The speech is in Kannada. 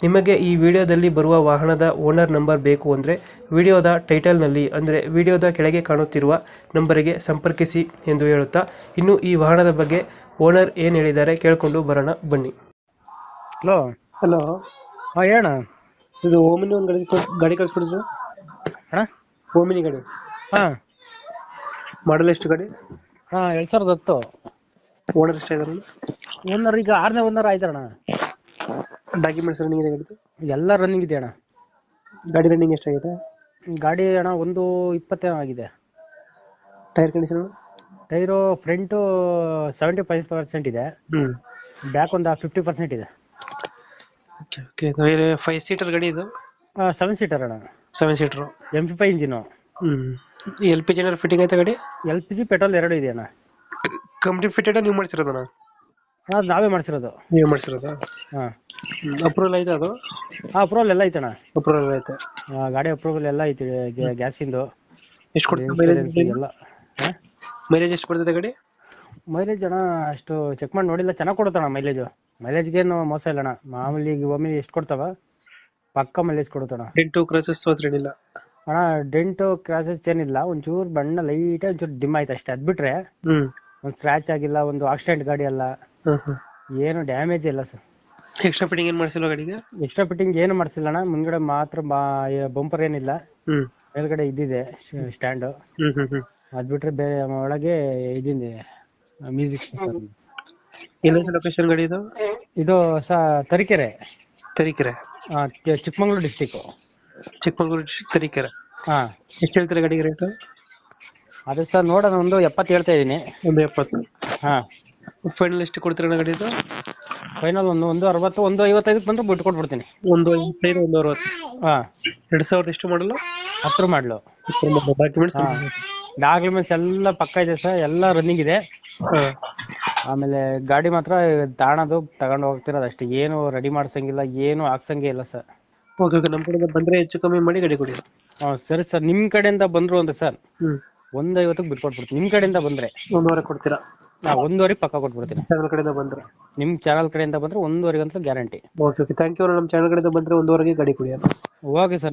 ನಿಮಗೆ ಈ ವಿಡಿಯೋದಲ್ಲಿ ಬರುವ ವಾಹನದ ಓನರ್ ನಂಬರ್ ಬೇಕು ಅಂದರೆ ವಿಡಿಯೋದ ಟೈಟಲ್ನಲ್ಲಿ ಅಂದರೆ ವಿಡಿಯೋದ ಕೆಳಗೆ ಕಾಣುತ್ತಿರುವ ನಂಬರಿಗೆ ಸಂಪರ್ಕಿಸಿ ಎಂದು ಹೇಳುತ್ತಾ ಇನ್ನು ಈ ವಾಹನದ ಬಗ್ಗೆ ಓನರ್ ಏನು ಹೇಳಿದ್ದಾರೆ ಕೇಳಿಕೊಂಡು ಬರೋಣ ಬನ್ನಿ. ಹಲೋ. ಹಲೋ. ಹಾಂ ಹೇಳ ಇದು ಓಮಿನಿ ಒಂದು ಗಾಡಿ ಗಾಡಿ ಕಳಿಸ್ಕೊಡಿದ್ರು ಅಣ್ಣ ಓಮಿನಿ ಗಾಡಿ. ಹಾಂ. ಮಾಡಲ್ ಎಷ್ಟು ಗಾಡಿ? ಹಾಂ ಎರಡು ಸಾವಿರದ ಹತ್ತು. ಓನರ್ ಎಷ್ಟಾಗಿದ್ದಾರೆ ಓನರ್ ಈಗ ಆರನೇ ಓನರ್ ಆಯ್ತಣ್ಣ. ಡಾಕ್ಯುಮೆಂಟ್ಸ್ ರನ್ನಿಂಗ್ ಇದೆ ಗಾಡಿದು? ಎಲ್ಲ ರನ್ನಿಂಗ್ ಇದೆ ಅಣ್ಣ. ಗಾಡಿ ರನ್ನಿಂಗ್ ಎಷ್ಟಾಗಿದೆ ಗಾಡಿ ಅಣ್ಣ ಒಂದು ಇಪ್ಪತ್ತೇನೋ ಆಗಿದೆ. Tyre condition tyre front seventy five percent ಇದೆ. ಹ್ಞೂ ಬ್ಯಾಕ್ ಒಂದು ಫಿಫ್ಟಿ ಪರ್ಸೆಂಟ್ ಇದೆ. ಓಕೆ ಓಕೆ ಫೈವ್ ಸೀಟರ್ ಗಾಡಿ ಇದು? ಸೆವೆನ್ ಸೀಟರ್ ಅಣ್ಣ. Seven seater M P FI engine. ಹ್ಞೂ ಎಲ್ ಪಿ ಜಿ ಫಿಟ್ಟಿಂಗ್ ಆಯ್ತಾ ಗಾಡಿ? ಎಲ್ ಪಿ ಜಿ ಪೆಟ್ರೋಲ್ ಎರಡು ಇದೆ ಅಣ್ಣ. ಕಂಪ್ನಿ ಫಿಟ್ಟೆಡ್ ನೀವು ಮಾಡ್ಸಿರೋದಣ್ಣ ಅದು ನಾವೇ ಮಾಡ್ಸಿರೋದು. ನೀವು ಮಾಡ್ಸಿರೋದು? ಹಾಂ. ಅಪ್ರೂವಲ್ ಐತೆ ಅದು? ಹಾಂ ಅಪ್ರೂವಲ್ ಎಲ್ಲ ಐತಣ್ಣ ಅಪ್ರೂವಲ್ ಐತೆ. ಆ, ಗಾಡಿ ಅಪ್ರೂವಲ್ ಎಲ್ಲ ಐತಿ ಗ್ಯಾಸಿಂದು. ಎಷ್ಟು ಕೊಡ್ತದೆ ಇನ್ಸೂರೆನ್ಸ್ ಮೈಲೇಜ್ ಎಲ್ಲ. ಹಾಂ? ಮೈಲೇಜ್ ಎಷ್ಟು ಕೊಡ್ತದೆ ಗಾಡಿ? ಮೈಲೇಜ್ ಅಣ್ಣ ಅಷ್ಟು ಚೆಕ್ ಮಾಡಿ ನೋಡಿಲ್ಲ ಚೆನ್ನಾಗಿ ಕೊಡುತ್ತಣ್ಣ ಮೈಲೇಜು ಮೈಲೇಜ್ಗೇನು ಮೋಸ ಇಲ್ಲ ಅಣ್ಣ. ಮಾಮೂಲಿ ಈಗ ಒಮ್ಮೆ ಎಷ್ಟು ಕೊಡ್ತಾವ? ಪಕ್ಕ ಮೈಲೇಜ್ ಕೊಡುತ್ತಣ್ಣ ಟೆಂಟು ಕ್ರಾಸಸ್ ಏನಿಲ್ಲ ಅಣ್ಣ ಡೆಂಟು ಕ್ರಾಸಸ್ ಏನಿಲ್ಲ. ಒಂಚೂರು ಬಣ್ಣ ಲೈಟ್ ಒಂಚೂರು ಡಿಮ್ ಆಯ್ತು ಅಷ್ಟೇ. ಅದು ಬಿಟ್ರೆ ಹ್ಮ್. ಒಂದು ಸ್ಕ್ರಾಚ್ ಆಗಿಲ್ಲ ಒಂದು ಆಕ್ಸಿಡೆಂಟ್ ಗಾಡಿ ಅಲ್ಲ. ಏನು ಡ್ಯಾಮೇಜ್ ಇಲ್ಲ ಸರ್ ಎಕ್ಸ್ಟ್ರಾ ಫಿಟ್ಟಿಂಗ್ ಏನ್ ಮಾಡ್ಸಿಲ್ಲ ಗಾಡಿಗೆ? ಎಕ್ಸ್ಟ್ರಾ ಫಿಟ್ಟಿಂಗ್ ಏನು ಮಾಡ್ಸಿಲ್ಲ ಅಣ್ಣ. ಮುಂದ್ಗಡೆ ಮಾತ್ರ ಬಂಪರ್ ಏನಿಲ್ಲ. ಹ್ಮ್. ಮೇಲ್ಗಡೆ ಇದ್ದಿದೆ ಸ್ಟ್ಯಾಂಡ್ ಹ್ಮ್. ಹ್ಮ್ ಹ್ಮ್ ಅದು ಬಿಟ್ರೆ ಬೇರೆ ಒಳಗೆ ಇದಿದೆ ಮ್ಯೂಸಿಕ್ ಎಲ್ಲ ಲೊಕೇಶನ್ ಗಾಡಿ ಇದು? ಇದು ಸ ತರೀಕೆರೆ. ತರೀಕೆರೆ. ಆ, ಚಿ- ಚಿಕ್ಕಮಂಗ್ಳೂರು ಡಿಸ್ಟಿಕ್ ಚಿಕ್ಕಮಗಳೂರು ಡಿಸ್ಟ್ರಿಕ್ಟ್ ತರೀಕೆರೆ. ಹಾ. ಎಷ್ಟು ಹೇಳ್ತಾರೆ ಗಾಡಿಗೆ ರೇಟ್ ಅದೇ ಸರ್ ನೋಡೋಣ ಒಂದು ಎಪ್ಪತ್ತು ಹೇಳ್ತಾ ಇದೀನಿ ಒಂದು ಎಪ್ಪತ್ತು. ಹಾಂ. ಫೈನಲ್ ಎಷ್ಟು ಕೊಡ್ತೀರಣ್ಣ ಗಾಡಿ ಇದು ಫೈನಲ್ ಒಂದು ಒಂದು ಅರವತ್ತು ಒಂದು ಐವತ್ತೈದಕ್ಕೆ ಬಂದ್ರೆ ಬಿಟ್ಟು ಕೊಟ್ಬಿಡ್ತೀನಿ. ಒಂದು ಐವತ್ತೈದು ಒಂದು ಅರವತ್ತು. ಹಾಂ. ಎರಡು ಸಾವಿರದ ಎಷ್ಟು ಮಾಡಲು? ಹತ್ರ ಮಾಡಲು. ಡಾಕ್ಯುಮೆಂಟ್ಸ್ ಡಾಕ್ಯುಮೆಂಟ್ಸ್ ಎಲ್ಲ ಪಕ್ಕ ಇದೆ ಸರ್. ಎಲ್ಲ ರನ್ನಿಂಗ್ ಇದೆ. ಆಮೇಲೆ ಗಾಡಿ ಮಾತ್ರ ತಾಣದು ತಗೊಂಡು ಹೋಗ್ತಿರೋದು ಅಷ್ಟೇ. ಏನು ರೆಡಿ ಮಾಡ್ಸಂಗಿಲ್ಲ ಏನು ಹಾಕ್ಸಂಗೆ ಇಲ್ಲ ಸರ್. ಓಕೆ ಓಕೆ ನಮ್ಮ ಕಡೆಯಿಂದ ಬಂದ್ರೆ ಹೆಚ್ಚು ಕಮ್ಮಿ ಮಾಡಿ ಗಾಡಿ ಕೊಡಿ. ಹಾಂ ಸರಿ ಸರ್. ನಿಮ್ಮ ಕಡೆಯಿಂದ ಬಂದರು ಅಂದ್ರೆ ಸರ್ ಹ್ಞೂ ಒಂದು ಐವತ್ತಕ್ಕೆ ಬಿಟ್ಕೊಟ್ಬಿಡ್ತೀನಿ ನಿಮ್ಮ ಕಡೆಯಿಂದ ಬಂದರೆ. ಒಂದೂವರೆ ಕೊಡ್ತೀರಾ? ಹಾಂ ಒಂದುವರೆಗೆ ಪಕ್ಕ ಕೊಟ್ಬಿಡ್ತೀನಿ. ಚಾನಲ್ ಕಡೆಯಿಂದ ಬಂದ್ರೆ? ನಿಮ್ಮ ಚಾನಲ್ ಕಡೆಯಿಂದ ಬಂದ್ರೆ ಒಂದುವರೆಗೆ ಅಂತ guarantee okay okay thank you ನಮ್ಮ ಚಾನಲ್ ಕಡೆಯಿಂದ ಬಂದ್ರೆ ಒಂದೂವರೆಗೆ ಗಾಡಿ ಕೊಡಿ ಓಕೆ ಸರ್